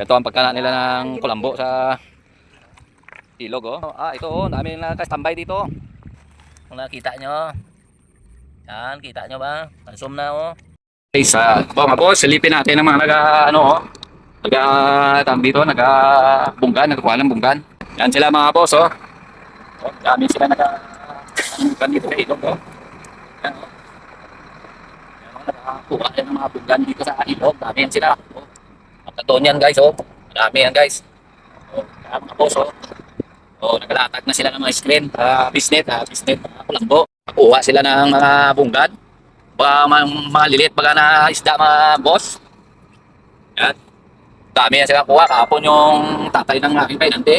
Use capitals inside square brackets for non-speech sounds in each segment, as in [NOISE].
Ito ang pagkana nila ng kulambo sa ilog oh. Ah, ito oh, dami na ka-standby dito. Kung nakita nyo. Yan, kita nyo ba? Zoom na oh. Okay, sa mga boss, silipin natin ang mga naga, ano oh. Naga, tawag dito, naga bunggan, nagkukuha ng bunggan. Yan sila mga boss oh. oh dami sila naga, bunggan dito sa ilog oh. Yan oh. Yan oh, nakakuha ng mga bunggan dito sa ilog. Dami sila. Magkatoon yan guys oh. Marami yan guys. Oh, mga boss oh. Oh, nagalatag na sila ng mga screen, uh, bisnet, uh, bisnet, mga kulambo. Kuha sila ng mga bunggad. Baka mga, mga lilit, baga na isda mga boss. Yan. Dami yan sila kuha. Kahapon yung tatay ng aking kainante.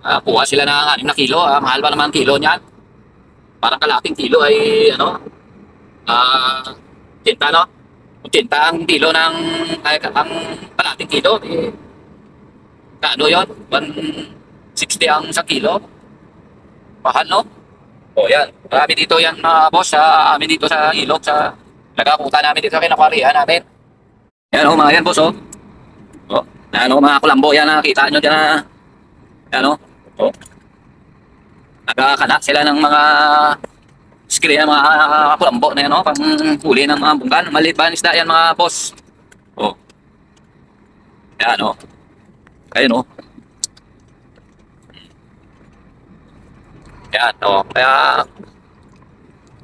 Uh, kuha sila ng 6 na kilo. Uh, mahal pa naman kilo niyan. Parang kalating kilo ay ano, ah, tinta no? Kung tinta ang kilo ng, ay, ang kalating kilo, eh, ano yun? 160 ang sa kilo. Mahal, no? O, yan. Marami dito yan, mga boss, sa amin dito sa ilog, sa nagakuta namin dito sa kinakwarihan namin. Yan, o, mga yan, boss, o. O, na, ano, mga kulambo, yan, nakita nyo dyan, yan, o. O. Nagkakala sila ng mga screen ng mga kulambo na yan, o, pang huli ng mga bunggan. Maliit ba isda yan, mga boss? O. Yan, o. Ayun, o. Yan, o. Kaya,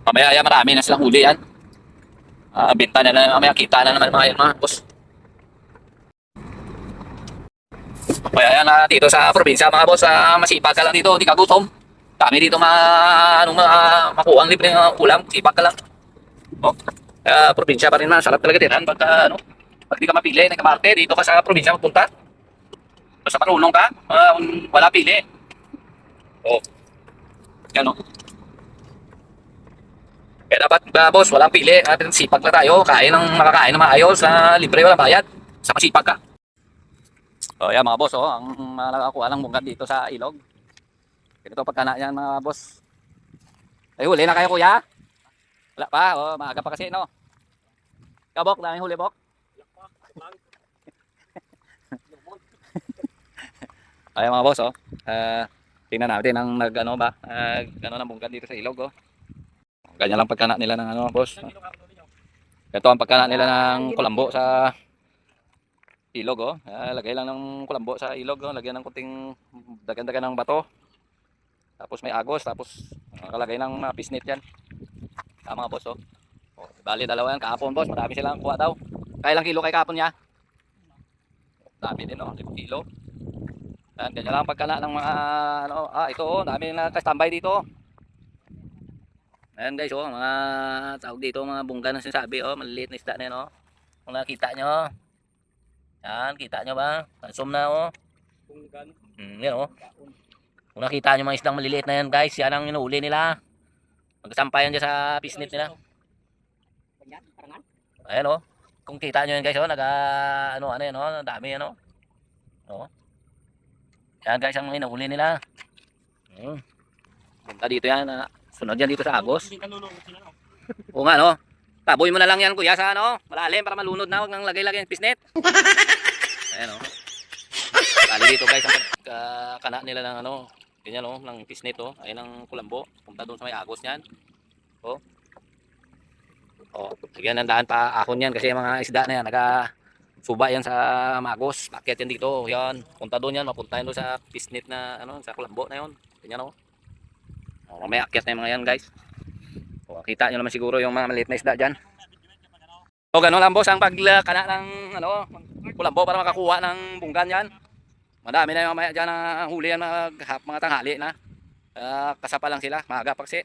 mamaya yan, marami na silang huli yan. Ah, binta na na, mamaya kita na naman mga yan, mga boss. Kaya yan, ah, dito sa probinsya, mga boss, ah, masipag ka lang dito, di ka gutom. Dami dito mga, ano, mga, makuha ang libre ng ulam, sipag ka lang. O, kaya probinsya pa rin man, sarap talaga din, han, pagka, ano, pag di ka mapili, nagkamarte, dito ka sa probinsya magpunta. Basta marunong ka, ah, wala pili. O, yan o. Kaya dapat ba boss, walang pili. At sipag na tayo. Kain ng makakain ng maayos na libre walang bayad. Sa masipag ka. O yan mga boss, oh, ang mga nakakuha ng bungkat dito sa ilog. Ganito pagkana yan mga boss. Ay huli na kayo kuya? Wala pa, oh, maaga pa kasi no. Kabok, daming huli bok. [LAUGHS] Ay mga boss, oh. Ah, tingnan natin ang nag ano ba, nag ano ng bungkat dito sa ilog, oh. Ganyan lang pagkana nila ng ano, boss. Ito ang pagkana nila ng kulambo sa ilog, oh. Ah, lagay lang ng kulambo sa ilog, oh. Lagyan ng kunting dagan-dagan ng bato. Tapos may agos, tapos nakalagay ng mga pisnit yan. Ah, mga boss, oh. oh bali, dalawa yan. Kahapon, boss. Marami silang kuha daw. Kaya lang kilo kay kahapon niya. Dami din, oh. 5 kilo. Yan, ganyan lang ang pagkana ng mga, ano, ah, ito, oh. Dami na ka-standby dito. Ayan guys, oh, mga tawag dito, mga bungga na sinasabi, oh, maliliit na isda na yan, oh. Kung nakita nyo, yan, kita nyo ba? Zoom na, oh. Hmm, yan, oh. Kung nakita nyo mga isdang maliliit na yan, guys, yan ang inuuli nila. Magsampayan dyan sa pisnit nila. Ayan, oh. Kung kita nyo yan, guys, oh, naga, ano, ano yan, oh, dami yan, oh. Oh. Yan, guys, ang inuuli nila. Hmm. Punta dito yan, ah. Sunod yan dito sa agos. Oo nga, no? Taboy mo na lang yan, kuya, sa ano? Malalim para malunod na. Huwag nang lagay-lagay ng pisnet. Ayan, oh. Bali dito, guys, ang pagkakana nila ng ano, ganyan, oh, ng pisnet, oh. Ayun ang kulambo. Punta doon sa may agos niyan. Oh. Oh, lagyan ng daan pa ahon yan kasi mga isda na yan, naga suba yan sa magos. Paket yan dito, yan. Punta doon yan, mapunta yan doon sa pisnet na, ano, sa kulambo na yun. Ganyan, oh. Oh, may akyat na mga yan guys. O, kita nyo naman siguro yung mga maliit na isda dyan. O gano'n lang boss ang pagkana ng ano, kulambo para makakuha ng bunggan yan. Madami na yung mamaya dyan na huli yan mga, mga tanghali na. Uh, kasapa lang sila, maaga pa kasi.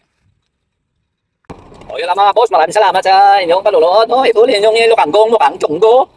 O yun lang mga boss, maraming salamat sa inyong panunood. O yung inyong lukanggong, lukang tunggo.